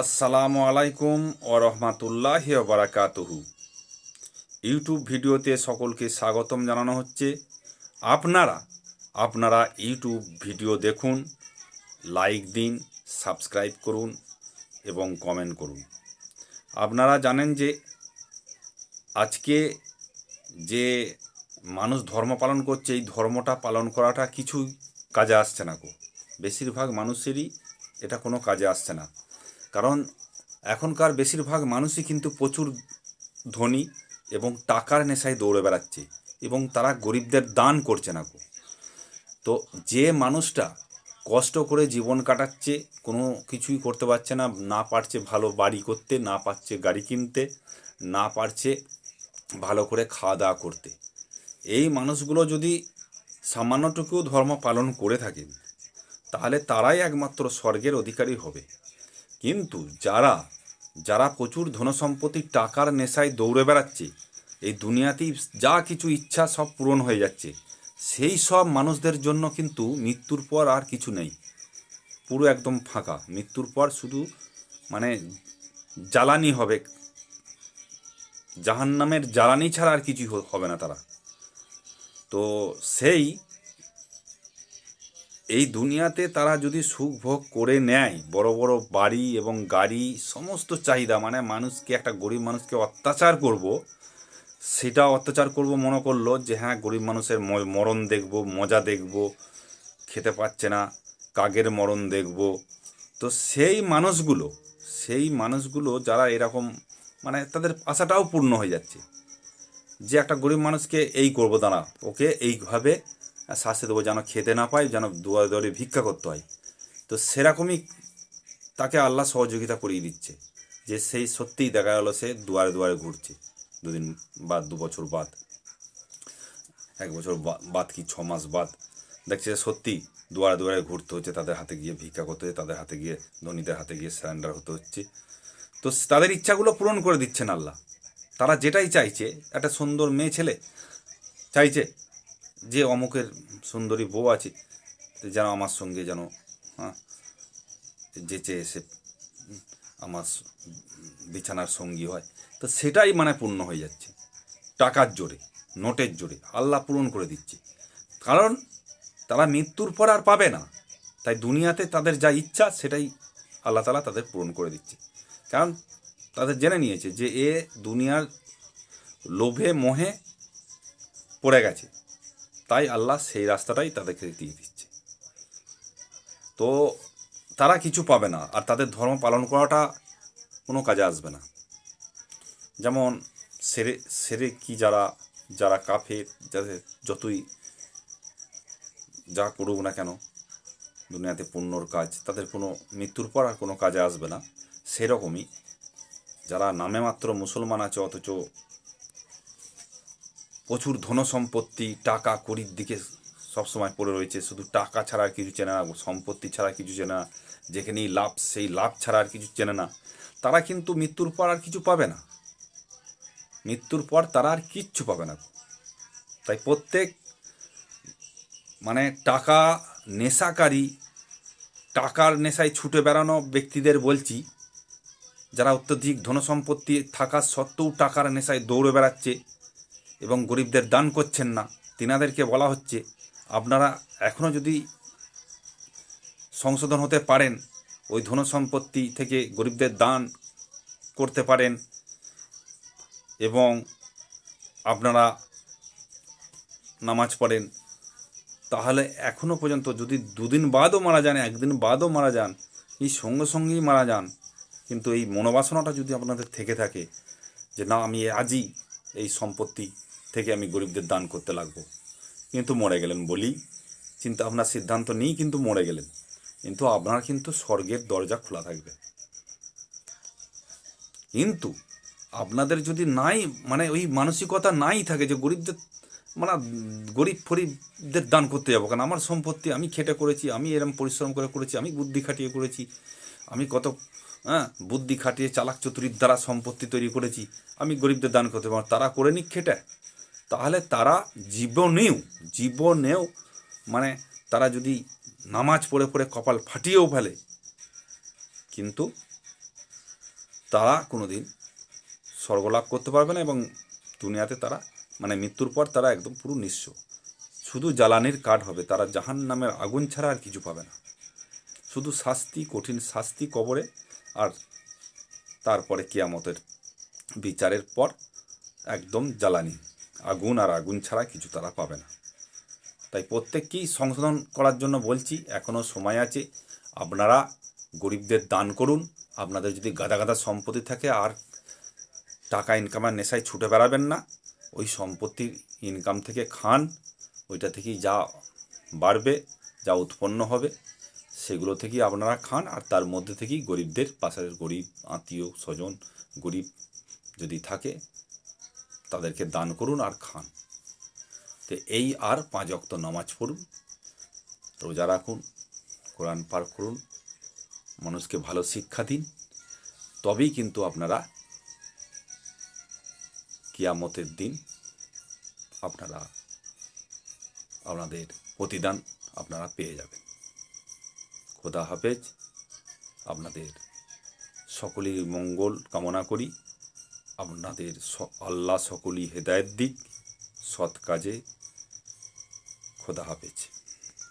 আসসালামু আলাইকুম ও রহমাতুল্লাহ বারাকাতুহু। ইউটিউব ভিডিওতে সকলকে স্বাগতম জানানো হচ্ছে। আপনারা আপনারা ইউটিউব ভিডিও দেখুন, লাইক দিন, সাবস্ক্রাইব করুন এবং কমেন্ট করুন। আপনারা জানেন যে আজকে যে মানুষ ধর্ম পালন করছে, এই ধর্মটা পালন করাটা কিছুই কাজে আসছে না গো। বেশিরভাগ মানুষেরই এটা কোনো কাজে আসছে না। কারণ এখনকার বেশিরভাগ মানুষই কিন্তু প্রচুর ধনী এবং টাকার নেশায় দৌড়ে বেড়াচ্ছে এবং তারা গরিবদের দান করছে না গো। তো যে মানুষটা কষ্ট করে জীবন কাটাচ্ছে, কোনো কিছুই করতে পারছে না না পারছে ভালো বাড়ি করতে, না পারছে গাড়ি কিনতে, না পারছে ভালো করে খাওয়া দাওয়া করতে, এই মানুষগুলো যদি সামান্যটুকু ধর্ম পালন করে থাকেন, তাহলে তারাই একমাত্র স্বর্গের অধিকারী হবে। কিন্তু যারা যারা প্রচুর ধনসম্পত্তি টাকার নেশায় দৌড়ে বেড়াচ্ছে, এই দুনিয়াতেই যা কিছু ইচ্ছা সব পূরণ হয়ে যাচ্ছে। সেই সব মানুষদের জন্য কিন্তু মৃত্যুর পর আর কিছু নেই। পুরো একদম ফাঁকা। মৃত্যুর পর শুধু মানে জ্বালানি হবে। জাহান্নামের জ্বালানি ছাড়া আর কিছুই হবে না তারা। তো সেই এই দুনিয়াতে তারা যদি সুখ ভোগ করে নেয়, বড় বড় বাড়ি এবং গাড়ি, সমস্ত চাহিদা মানে মানুষকে, একটা গরিব মানুষকে অত্যাচার করব, সেটা অত্যাচার করব মনে করল যে হ্যাঁ গরিব মানুষের মরণ দেখব, মজা দেখব, খেতে পাচ্ছে না কাগের মরণ দেখব। তো সেই মানুষগুলো সেই মানুষগুলো যারা এরকম মানে তাদের আশাটাও পূর্ণ হয়ে যাচ্ছে যে, একটা গরিব মানুষকে এই করব, দাঁড়া, ওকে এইভাবে শাস্তি দেবো, যেন খেতে না পায়, যেন দুয়ারে দুয়ারে ভিক্ষা করতে হয়। তো সেরকমই তাকে আল্লাহ সহযোগিতা করিয়ে দিচ্ছে, যে সেই সত্যিই দেখা গেলো সে দুয়ারে দুয়ারে ঘুরছে, দুদিন বাদ, দু বছর বাদ, এক বছর বাদ কি ছ মাস বাদ। দেখছে যে সত্যি দুয়ারে দুয়ারে ঘুরতে হচ্ছে, তাদের হাতে গিয়ে ভিক্ষা করতে হচ্ছে, তাদের হাতে গিয়ে, ধনীদের হাতে গিয়ে স্যারেন্ডার হতে হচ্ছে। তো তাদের ইচ্ছাগুলো পূরণ করে দিচ্ছেন আল্লাহ। তারা যেটাই চাইছে, একটা সুন্দর মেয়ে ছেলে চাইছে যে অমুকের সুন্দরী বউ আছে যেন আমার সঙ্গে যেন হ্যাঁ যেচে এসে আমার বিছানার সঙ্গী হয়। তো সেটাই মানে পূর্ণ হয়ে যাচ্ছে। টাকার জোরে, নোটের জোরে, আল্লাহ পূরণ করে দিচ্ছে। কারণ তারা মৃত্যুর পর আর পাবে না। তাই দুনিয়াতে তাদের যা ইচ্ছা, সেটাই আল্লাহ তালা তাদের পূরণ করে দিচ্ছে। কারণ তাদের জেনে নিয়েছে যে এ দুনিয়ার লোভে মোহে পড়ে গেছে। তাই আল্লাহ সেই রাস্তাটাই তাদেরকে দিয়ে দিচ্ছে। তো তারা কিছু পাবে না, আর তাদের ধর্ম পালন করাটা কোনো কাজে আসবে না। যেমন সেরে সেরে কি যারা যারা কাফের, যাদের যতই যা করুক না কেন, দুনিয়াতে পুণ্যর কাজ, তাদের কোনো মৃত্যুর পর আর কোনো কাজে আসবে না। সেরকমই যারা নামে মাত্র মুসলমান আছে, অথচ প্রচুর ধনসম্পত্তি, টাকা কড়ির দিকে সবসময় পড়ে রয়েছে। শুধু টাকা ছাড়া আর কিছু চেনে না, সম্পত্তি ছাড়া কিছু চেনে না যেখানেই লাভ, সেই লাভ ছাড়া আর কিছু চেনে না। তারা কিন্তু মৃত্যুর পর আর কিছু পাবে না। মৃত্যুর পর তারা আর কিচ্ছু পাবে না। তাই প্রত্যেক মানে টাকা নেশাকারী, টাকার নেশায় ছুটে বেড়ানো ব্যক্তিদের বলছি, যারা অত্যধিক ধনসম্পত্তি থাকা সত্ত্বেও টাকার নেশায় দৌড়ে বেড়াচ্ছে এবং গরিবদের দান করছেন না। তিনাদেরকে বলা হচ্ছে, আপনারা এখনও যদি সংশোধন হতে পারেন, ওই ধনসম্পত্তি থেকে গরিবদের দান করতে পারেন এবং আপনারা নামাজ পড়েন, তাহলে এখনও পর্যন্ত যদি দুদিন বাদও মারা যান, একদিন বাদও মারা যান, এই সঙ্গে সঙ্গেই মারা যান, কিন্তু এই মনোবাসনাটা যদি আপনাদের থেকে থাকে যে, না, আমি আজই এই সম্পত্তি থেকে আমি গরিবদের দান করতে লাগবো। কিন্তু মরে গেলেন বলি, চিন্তা ভাবনার সিদ্ধান্ত নিয়েই কিন্তু মরে গেলেন। কিন্তু আপনার কিন্তু স্বর্গের দরজা খোলা থাকবে। কিন্তু আপনাদের যদি নাই মানে ওই মানসিকতা নাই থাকে যে গরিবদের মানে গরিব ফরিবদের দান করতে যাব, কারণ আমার সম্পত্তি আমি খেটে করেছি, আমি এরম পরিশ্রম করে করেছি, আমি বুদ্ধি খাটিয়ে করেছি, আমি কত হ্যাঁ বুদ্ধি খাটিয়ে চালাক চতুরির দ্বারা সম্পত্তি তৈরি করেছি, আমি গরিবদের দান করতে পারব তারা করে নিক খেটে। তাহলে তারা জীবনেও জীবনেও মানে তারা যদি নামাজ পড়ে পড়ে কপাল ফাটিয়েও ফেলে, কিন্তু তারা কোনো দিন স্বর্গলাভ করতে পারবে না এবং দুনিয়াতে তারা মানে মৃত্যুর পর তারা একদম পুরো নিঃস্ব। শুধু জ্বালানির কাঠ হবে, তারা জাহান নামের আগুন ছাড়া আর কিছু পাবে না। শুধু শাস্তি, কঠিন শাস্তি কবরে আর তারপরে কিয়ামতের বিচারের পর একদম জ্বালানি। আগুন আর আগুন ছাড়া কিছু তারা পাবে না। তাই প্রত্যেককেই সংশোধন করার জন্য বলছি এখনও সময় আছে। আপনারা গরিবদের দান করুন। আপনাদের যদি গাদা গাদা সম্পত্তি থাকে, আর টাকা ইনকামের নেশায় ছুটে বেড়াবেন না। ওই সম্পত্তির ইনকাম থেকে খান। ওইটা থেকেই যা বাড়বে, যা উৎপন্ন হবে, সেগুলো থেকেই আপনারা খান। আর তার মধ্যে থেকেই গরিবদের পাশের গরিব আত্মীয় স্বজন, গরিব যদি থাকে তাদেরকে দান করুন আর খান। তো এই আর পাঁচ অক্ত নামাজ পড়ুন, রোজা রাখুন, কোরআন পার করুন, মানুষকে ভালো শিক্ষা দিন। তবেই কিন্তু আপনারা কিয়ামতের দিন আপনারা, আপনাদের প্রতিদান আপনারা পেয়ে যাবেন। খোদা হাফেজ, আপনাদের সকলের মঙ্গল কামনা করি। আপনাদের আল্লাহ সকলই হেদায়ত দিক সৎ কাজে খোদা হাফেজ।